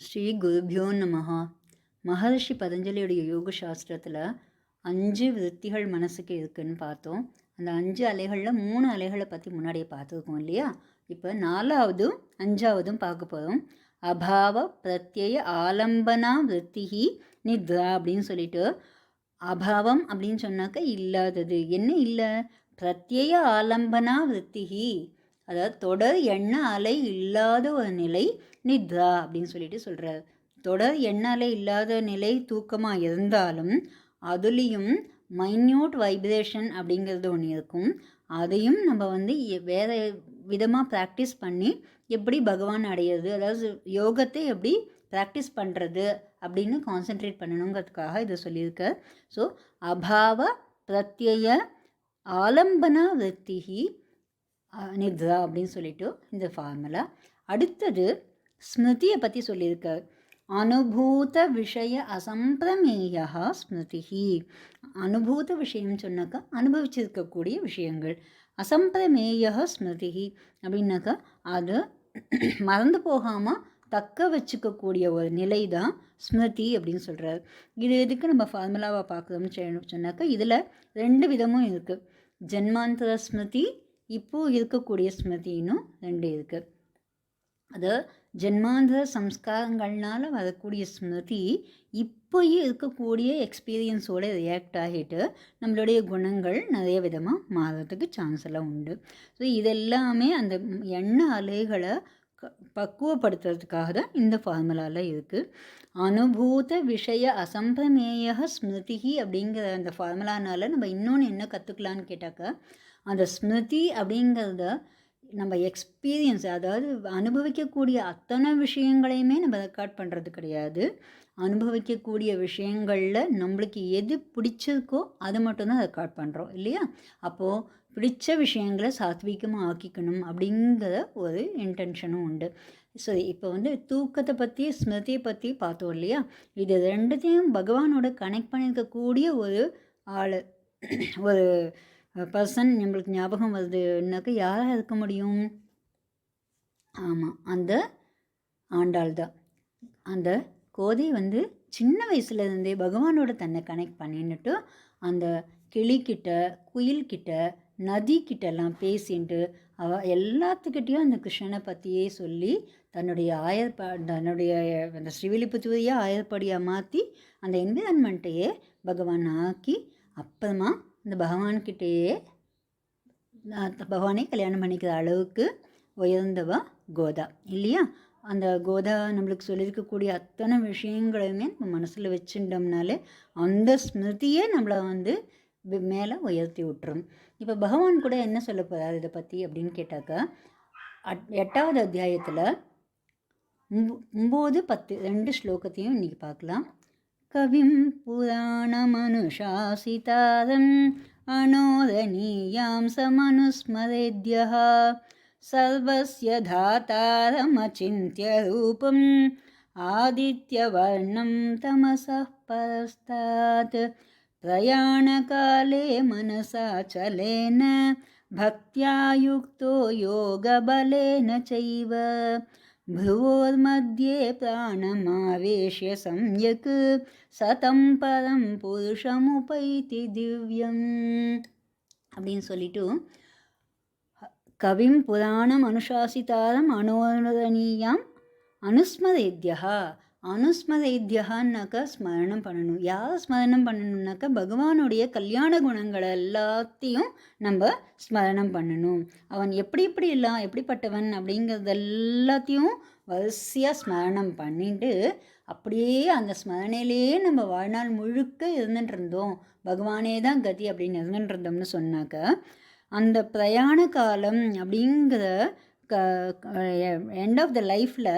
ஸ்ரீ குருபியோ நமஹா. மகர்ஷி பதஞ்சலியுடைய யோக சாஸ்திரத்தில் அஞ்சு விருத்திகள் மனசுக்கு இருக்குன்னு பார்த்தோம். அந்த அஞ்சு அலைகளில் மூணு அலைகளை பற்றி முன்னாடியே பார்த்துருக்கோம் இல்லையா? இப்போ நாலாவதும் அஞ்சாவதும் பார்க்க போகிறோம் அபாவ பிரத்யய ஆலம்பனா விருத்திகி நித்ரா அப்படின்னு சொல்லிட்டு அபாவம் அப்படின்னு சொன்னாக்க இல்லாதது. என்ன இல்லை? பிரத்யய ஆலம்பனா விருத்திகி அதாவது தொடர் எண்ண அலை இல்லாத ஒரு நிலை நித்ரா அப்படின்னு சொல்லிட்டு சொல்கிறார் தொடர் எண்ணாலே இல்லாத நிலை தூக்கமாக இருந்தாலும் அதுலேயும் மைன்யூட் வைப்ரேஷன் அப்படிங்கிறது ஒன்று இருக்கும். அதையும் நம்ம வந்து வேறு விதமாக ப்ராக்டிஸ் பண்ணி எப்படி பகவான் அடையிறது அதாவது யோகத்தை எப்படி ப்ராக்டிஸ் பண்ணுறது அப்படின்னு கான்சென்ட்ரேட் பண்ணணுங்கிறதுக்காக இதை சொல்லியிருக்க. ஸோ அபாவ பிரத்யய ஆலம்பனா விருத்திகி நித்ரா அப்படின்னு சொல்லிட்டு இந்த ஃபார்முலா அடுத்தது ஸ்மிருதியை பற்றி சொல்லியிருக்கார் அனுபூத விஷய அசம்பிரமேயா ஸ்மிருதி அனுபூத விஷயம் சொன்னாக்கா அனுபவிச்சிருக்கக்கூடிய விஷயங்கள். அசம்பிரமேய ஸ்மிருதி அப்படின்னாக்கா அது மறந்து போகாமல் தக்க வச்சுக்கக்கூடிய ஒரு நிலை தான் ஸ்மிருதி அப்படின்னு சொல்கிறார் இது எதுக்கு நம்ம ஃபார்முலாவை பார்க்குறோம்னு சொன்னாக்கா இதில் ரெண்டு விதமும் இருக்குது ஜென்மாந்தர ஸ்மிருதி இப்போது இருக்கக்கூடிய ஸ்மிருதின்னும் ரெண்டு இருக்குது அது ஜென்மாந்திர சம்ஸ்காரங்கள்னால வரக்கூடிய ஸ்மிருதி இப்போயே இருக்கக்கூடிய எக்ஸ்பீரியன்ஸோட ரியாக்ட் ஆகிட்டு நம்மளுடைய குணங்கள் நிறைய விதமாக மாறுறதுக்கு சான்ஸ் எல்லாம் உண்டு. ஸோ இதெல்லாமே அந்த எண்ண அலைகளை க பக்குவப்படுத்துறதுக்காக தான் இந்த ஃபார்முலாவில் இருக்குது அனுபூத விஷய அசம்பிரமேய ஸ்மிருதி அப்படிங்கிற அந்த ஃபார்முலானால நம்ம இன்னொன்று என்ன கற்றுக்கலான்னு கேட்டாக்கா அந்த ஸ்மிருதி அப்படிங்கிறத நம்ம எக்ஸ்பீரியன்ஸ் அதாவது அனுபவிக்கக்கூடிய அத்தனை விஷயங்களையுமே நம்ம ரெக்கார்ட் பண்ணுறது கிடையாது. அனுபவிக்கக்கூடிய விஷயங்களில் நம்மளுக்கு எது பிடிச்சிருக்கோ அதை மட்டும்தான் ரெக்கார்ட் பண்ணுறோம் இல்லையா? அப்போது பிடிச்ச விஷயங்களை சாத்வீகமாக ஆக்கிக்கணும் அப்படிங்கிற ஒரு இன்டென்ஷனும் உண்டு. சரி இப்போ வந்து தூக்கத்தை பற்றி ஸ்மிருதியை பற்றி பார்த்தோம் இல்லையா? இது ரெண்டுத்தையும் பகவானோட கனெக்ட் பண்ணியிருக்கக்கூடிய ஒரு ஆள் ஒரு பர்சன் நம்மளுக்கு ஞாபகம் வருதுன்னாக்கா யாராக இருக்க முடியும்? ஆமாம் அந்த ஆண்டாள் தான். அந்த கோதை வந்து சின்ன வயசுலேருந்தே பகவானோட தன்னை கனெக்ட் பண்ணின்னுட்டு அந்த கிளிக்கிட்ட குயில்கிட்ட நதிக்கிட்டலாம் பேசின்ட்டு அவ எல்லாத்துக்கிட்டேயும் அந்த கிருஷ்ணனை பற்றியே சொல்லி தன்னுடைய ஆயர்பா தன்னுடைய அந்த ஸ்ரீவில்லிபுத்தூரையே ஆயர்படியாக மாற்றி அந்த என்விரான்மெண்ட்டையே பகவான் ஆக்கி அப்புறமா இந்த பகவான்கிட்டேயே பகவானே கல்யாணம் பண்ணிக்கிற அளவுக்கு உயர்ந்தவா கோதா இல்லையா? அந்த கோதா நம்மளுக்கு சொல்லியிருக்கக்கூடிய அத்தனை விஷயங்களையுமே நம்ம மனசில் வச்சுட்டோம்னாலே அந்த ஸ்மிருதியே நம்மளை வந்து மேலே உயர்த்தி விட்டுரும். இப்போ பகவான் கூட என்ன சொல்ல போகிறார் இதை பற்றி அப்படின்னு கேட்டாக்கா அட் எட்டாவது அத்தியாயத்தில் ஒம்பது பத்து ரெண்டு ஸ்லோகத்தையும் இன்றைக்கி பார்க்கலாம். कविं पुराणमनुशासितारम् अणोरणीयां समनुस्मरेद्यः सर्वस्य धातारमचिन्त्यरूपम् आदित्यवर्णं तमसः परस्तात्। प्रयाणकाले मनसा चलेन भक्त्या युक्तो योगबलेन चैव। भ्रुवोर्मध्ये प्राणमावेश्य सम्यक् सतं परं पुरुषमुपैति दिव्यम् அப்படின்னு சொல்லிட்டு கவிம் புராணம் அனுசாசிதாரம் அனுவரணீயாம் அனுஸ்மரேத்யா அனுஸ்மரேத்யகான்னாக்கா ஸ்மரணம் பண்ணணும். யார் ஸ்மரணம் பண்ணணும்னாக்கா பகவானுடைய கல்யாண குணங்களை எல்லாத்தையும் நம்ம ஸ்மரணம் பண்ணணும். அவன் எப்படி எப்படி எல்லாம் எப்படிப்பட்டவன் அப்படிங்கிறது எல்லாத்தையும் வரிசையாக ஸ்மரணம் பண்ணிட்டு அப்படியே அந்த ஸ்மரணையிலேயே நம்ம வாழ்நாள் முழுக்க இருந்துட்டு இருந்தோம் பகவானே தான் கதி அப்படின்னு இருந்துட்டு இருந்தோம்னு சொன்னாக்க அந்த பிரயாண காலம் அப்படிங்கிற க எண்ட் ஆஃப் த லைஃப்பில்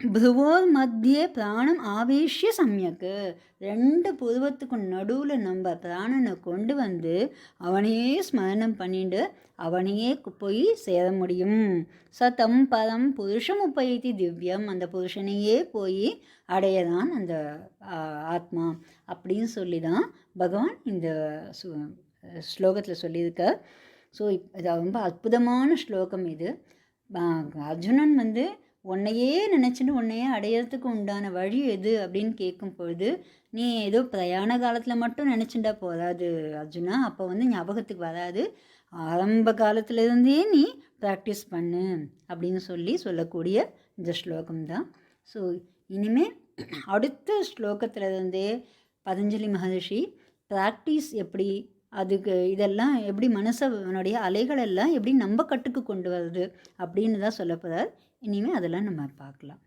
புருவோர் மத்தியே பிராணம் ஆவேஷ்ய சமயக்கு ரெண்டு புருவத்துக்கும் நடுவில் நம்ம பிராணனை கொண்டு வந்து அவனையே ஸ்மரணம் பண்ணிட்டு அவனையே போய் சேர முடியும். சதம் பரம் புருஷம் உபயத்தி திவ்யம். அந்த புருஷனையே போய் அடையதான் அந்த ஆத்மா. அப்படின்னு சொல்லி தான் பகவான் இந்த ஸ்லோகத்தில் சொல்லியிருக்கார் ஸோ இது ரொம்ப அற்புதமான ஸ்லோகம் இது. அர்ஜுனன் வந்து உன்னையே நினச்சிட்டு உன்னையே அடையிறதுக்கு உண்டான வழி எது அப்படின்னு கேட்கும் பொழுது நீ ஏதோ பிரயாண காலத்தில் மட்டும் நினச்சிட்டா போதாது அர்ஜுனா. அப்போ வந்து ஞாபகத்துக்கு வராது. ஆரம்ப காலத்துலேருந்தே நீ ப்ராக்டிஸ் பண்ணு அப்படின்னு சொல்லி சொல்லக்கூடிய இந்த ஸ்லோகம் தான். ஸோ இனிமேல் அடுத்த ஸ்லோகத்துலேருந்தே பதஞ்சலி மகர்ஷி ப்ராக்டிஸ் எப்படி அதுக்கு இதெல்லாம் எப்படி மனசனுடைய அலைகள் எல்லாம் எப்படி நம்ம கட்டுக்கு கொண்டு வருது அப்படின்னு தான் சொல்லப்போகிறார் இனிமேல் அதெல்லாம் நம்ம பார்க்கலாம்.